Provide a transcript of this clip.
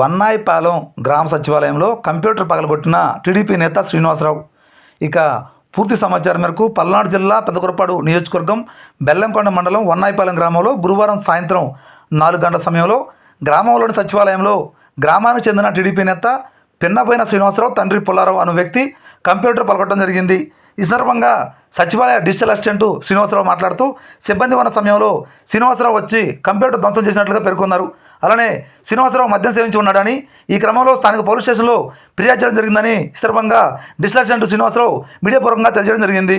వన్నాయిపాలెం గ్రామ సచివాలయంలో computer పగలగొట్టిన TDP నేత శ్రీనివాసరావు. ఇక పూర్తి సమాచారం మేరకు పల్నాడు జిల్లా పెదకురపాడు నియోజకవర్గం బెల్లంకొండ మండలం వన్నాయిపాలెం గ్రామంలో గురువారం సాయంత్రం నాలుగు గంటల సమయంలో గ్రామంలోని సచివాలయంలో గ్రామానికి చెందిన టీడీపీ నేత పిన్నపోయిన శ్రీనివాసరావు తండ్రి పుల్లారావు అనే వ్యక్తి కంప్యూటర్ పలకొట్టడం జరిగింది. ఈ సందర్భంగా సచివాలయ డిజిటల్ అసిస్టెంట్ శ్రీనివాసరావు మాట్లాడుతూ సిబ్బంది ఉన్న సమయంలో శ్రీనివాసరావు వచ్చి కంప్యూటర్ ధ్వంసం చేసినట్లుగా పేర్కొన్నారు. అలానే శ్రీనివాసరావు మద్యం సేవించి ఉన్నాడని ఈ క్రమంలో స్థానిక పోలీస్ స్టేషన్లో ఫిర్యాదు చేయడం జరిగిందని సందర్భంగా డిజిటల్ శ్రీనివాసరావు మీడియా పూర్వకంగా తెలియజేయడం జరిగింది.